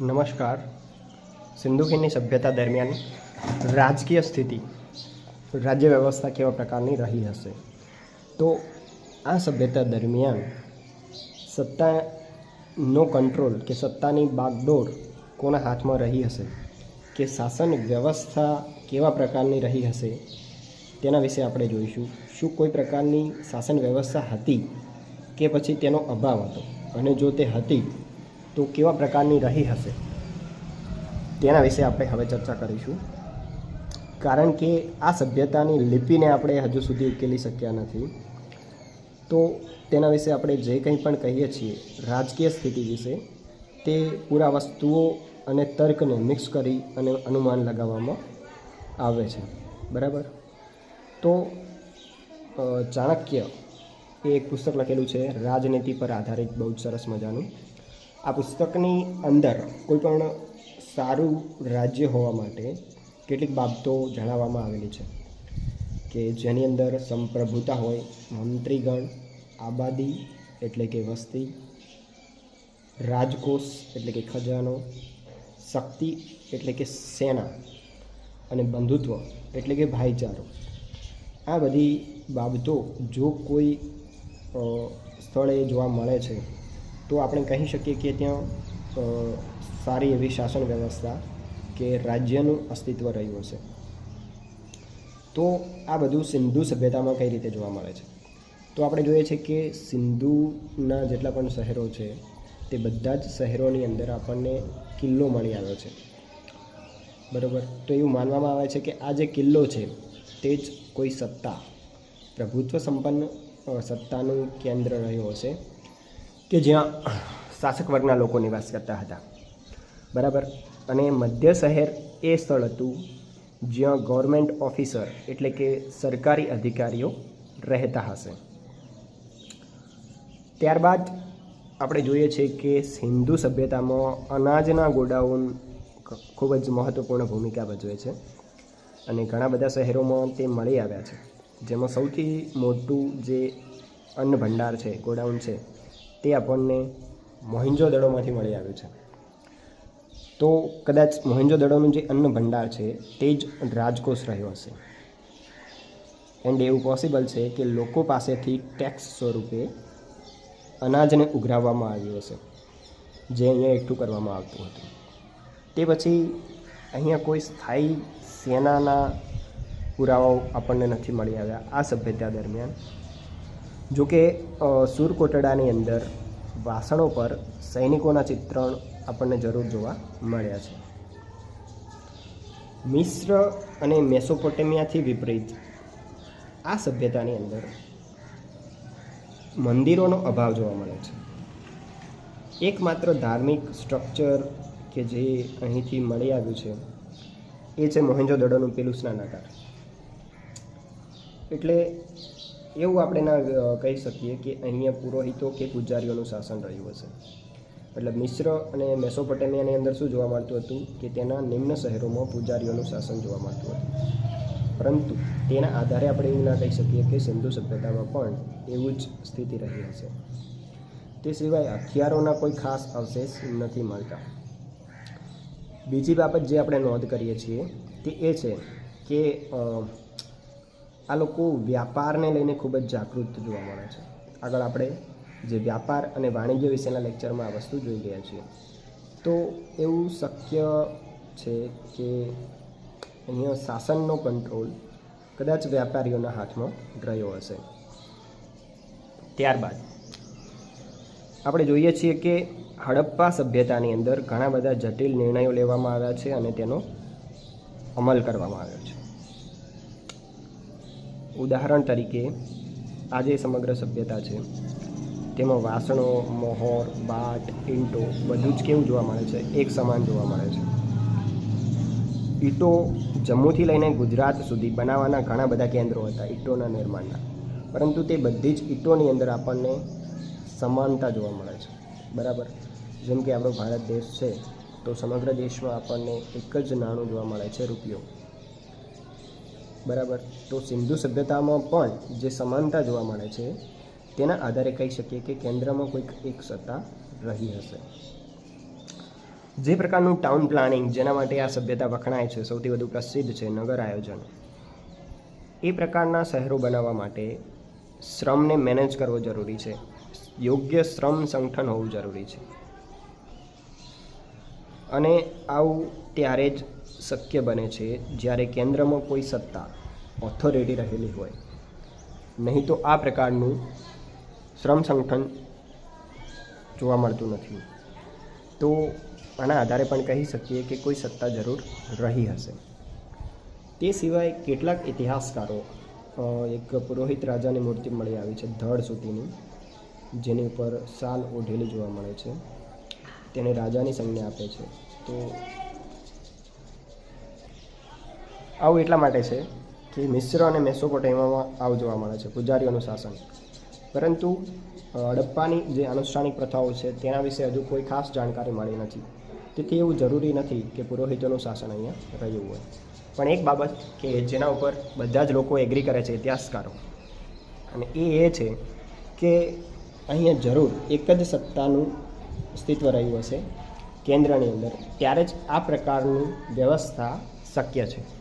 નમસ્કાર. સિંધુ સભ્યતા દરમિયાન રાજકીય સ્થિતિ રાજ્ય વ્યવસ્થા કેવા પ્રકારની રહી હશે? તો આ સભ્યતા દરમિયાન સત્તાનો કંટ્રોલ કે સત્તાની બાગડોર કોના હાથમાં રહી હશે? કે શાસન વ્યવસ્થા કેવા પ્રકારની રહી હશે? તેના વિશે આપણે જોઈશું. શું કોઈ પ્રકારની શાસન વ્યવસ્થા હતી કે પછી તેનો અભાવ હતો? અને જો તે હતી તો કેવા પ્રકારની રહી હશે? તેના વિશે આપણે હવે ચર્ચા કરીશું. કારણ કે આ સભ્યતાની લિપિને આપણે હજુ સુધી ઉકેલી શક્યા નથી. તો તેના વિશે આપણે જે કંઈ પણ કહીએ છીએ, રાજકીય સ્થિતિ વિશે, તે પૂરા વસ્તુઓ અને તર્કને મિક્સ કરી અને અનુમાન લગાવવામાં આવે છે. બરાબર? તો ચાણક્ય એ એક પુસ્તક લખેલું છે, રાજનીતિ પર આધારિત બહુ જ સરસ મજાનું. આ પુસ્તકની અંદર કોઈપણ સારું રાજ્ય હોવા માટે કેટલીક બાબતો જણાવવામાં આવેલી છે કે જેની અંદર સંપ્રભુતા હોય, મંત્રીગણ, આબાદી એટલે કે વસ્તી, રાજકોષ એટલે કે ખજાનો, શક્તિ એટલે કે સેના અને બંધુત્વ એટલે કે ભાઈચારો. આ બધી બાબતો જો કોઈ સ્થળે જોવા મળે છે તો આપણે કહી શકીએ કે ત્યાં સારી એવી શાસન વ્યવસ્થા કે રાજ્યનું અસ્તિત્વ રહ્યું હશે. તો આ બધું સિંધુ સભ્યતામાં કઈ રીતે જોવા મળે છે? તો આપણે જોઈએ છે કે સિંધુના જેટલા પણ શહેરો છે, તે બધા જ શહેરોની અંદર આપણને કિલ્લો મળી આવ્યો છે. બરાબર? તો એવું માનવામાં આવે છે કે આ જે કિલ્લો છે, તે જ કોઈ સત્તા, પ્રભુત્વ સંપન્ન સત્તાનું કેન્દ્ર રહ્યું હશે. કે જ્યાં શાસક વર્ગના લોકો નિવાસ કરતા હતા. બરાબર? અને મધ્ય શહેર એ સ્થળ હતું જ્યાં ગવર્મેન્ટ ઓફિસર એટલે કે સરકારી અધિકારીઓ રહેતા હશે. ત્યારબાદ આપણે જોઈએ છીએ કે સિંધુ સભ્યતામાં અનાજના ગોડાઉન ખૂબ જ મહત્ત્વપૂર્ણ ભૂમિકા ભજવે છે. અને ઘણા બધા શહેરોમાં તે મળી આવ્યા છે. જેમાં સૌથી મોટું જે અન્ન ભંડાર છે, ગોડાઉન છે તે આપણને મોહિંજો દડોમાંથી મળી આવ્યું છે. તો કદાચ મોહિંજો દડોનું જે અન્ન ભંડાર છે, તે જ રાજકોષ રહ્યો હશે એન્ડ એવું પોસિબલ છે કે લોકો પાસેથી ટેક્સ સ્વરૂપે અનાજને ઉઘરાવવામાં આવ્યું હશે, જે અહીંયા એકઠું કરવામાં આવતું હતું. તે પછી અહીંયા કોઈ સ્થાયી સેનાના પુરાવાઓ આપણને નથી મળી આવ્યા આ સભ્યતા દરમિયાન. જો કે અ, સુરકોટડાની અંદર વાસણો પર સૈનિકોના ચિત્રણ આપણને જરૂર જોવા મળ્યા છે. મિશ્ર અને મેસોપોટેમિયાથી વિપરીત આ સભ્યતાની અંદર મંદિરોનો અભાવ જોવા મળે છે. એકમાત્ર ધાર્મિક સ્ટ્રક્ચર કે જે અહીંથી મળી આવ્યું છે એ છે મોહેન્જો દડોનું પેલું સ્નાનાકાર એટલે એવું આપણે ના કહી શકીએ કે અહીંયા પુરોહિતો કે પૂજારીઓનું શાસન રહ્યું હશે. એટલે મિશ્ર અને મેસોપોટેમિયાની અંદર શું જોવા મળતું હતું કે તેના નિમ્ન શહેરોમાં પૂજારીઓનું શાસન જોવા મળતું હતું. પરંતુ તેના આધારે આપણે એવું ના કહી શકીએ કે સિંધુ સભ્યતામાં પણ એવું જ સ્થિતિ રહી હશે. તે સિવાય હથિયારોના કોઈ ખાસ અવશેષ નથી મળતા. બીજી બાબત જે આપણે નોંધ કરીએ છીએ તે એ છે કે આ લોકો વ્યાપારને લઈને ખૂબ જ જાગૃત જોવા મળે છે. આગળ આપણે જે વ્યાપાર અને વાણિજ્ય વિશેના લેક્ચરમાં આ વસ્તુ જોઈ ગયા છીએ. તો એવું શક્ય છે કે અહીંયા શાસનનો કંટ્રોલ કદાચ વ્યાપારીઓના હાથમાં રહ્યો હશે. ત્યારબાદ આપણે જોઈએ છીએ કે હડપ્પા સભ્યતાની અંદર ઘણા બધા જટિલ નિર્ણયો લેવામાં આવ્યા છે અને તેનો અમલ કરવામાં આવ્યો ઉદાહરણ તરીકે, આજે સમગ્ર સભ્યતા છે. તેમાં વાસણો, મોહર, બાટ, ઈંટો બધું જ કેવું જોવા મળે છે? એક સમાન જોવા મળે છે. ઈંટો જમ્મુથી લઈને ગુજરાત સુધી બનાવવાના ઘણા બધા કેન્દ્રો હતા, ઈંટોના નિર્માણના. પરંતુ તે બધી જ ઈંટોની અંદર આપણને સમાનતા જોવા મળે છે. બરાબર? જેમ કે આપણો ભારત દેશ છે, તો સમગ્ર દેશમાં આપણને એક જ નાણું જોવા મળે છે, રૂપિયો. બરાબર. તો સિંધુ સભ્યતામાં પણ જે સમાનતા જોવા મળે છે, તેના આધારે કહી શકીએ કે કેન્દ્રમાં કોઈક એક સત્તા રહી હશે. જે પ્રકારનું ટાઉન પ્લાનિંગ જેના માટે આ સભ્યતા વખણાય છે, સૌથી વધુ પ્રસિદ્ધ છે નગર આયોજન. એ પ્રકારના શહેરો બનાવવા માટે શ્રમને મેનેજ કરવો જરૂરી છે. યોગ્ય શ્રમ સંગઠન હોવું જરૂરી છે. અને આવું ત્યારે જ શક્ય બને છે જ્યારે કેન્દ્રમાં કોઈ સત્તા ઓથોરિટી રહેલી હોય. નહીં તો આ પ્રકારનું શ્રમ સંગઠન જોવા મળતું નથી. તો આના આધારે પણ કહી શકીએ કે કોઈ સત્તા જરૂર રહી હશે. તે સિવાય કેટલાક ઇતિહાસકારો એક પુરોહિત રાજાની મૂર્તિ મળી આવી છે ધડ સુધીની, જેની ઉપર સાલ ઓઢેલી જોવા મળે છે. તેને રાજાની સંજ્ઞા આપે છે. તો આવું એટલા માટે છે કે મિશ્ર અને મેસોપોટેમિયામાં આવ જોવા મળે છે, પૂજારીઓનું શાસન. પરંતુ હડપ્પાની જે આનુષ્ઠાનિક પ્રથાઓ છે, તેના વિશે હજુ કોઈ ખાસ જાણકારી મળી નથી. તેથી એવું જરૂરી નથી કે પુરોહિતોનું શાસન અહીંયા રહ્યું હોય. પણ એક બાબત કે જેના ઉપર બધા જ લોકો એગ્રી કરે છે, ઇતિહાસકારો. અને એ એ છે કે અહીંયા જરૂર એક જ સત્તાનું અસ્તિત્વ રહ્યું હશે કેન્દ્રની અંદર. ત્યારે જ આ પ્રકારની વ્યવસ્થા શક્ય છે.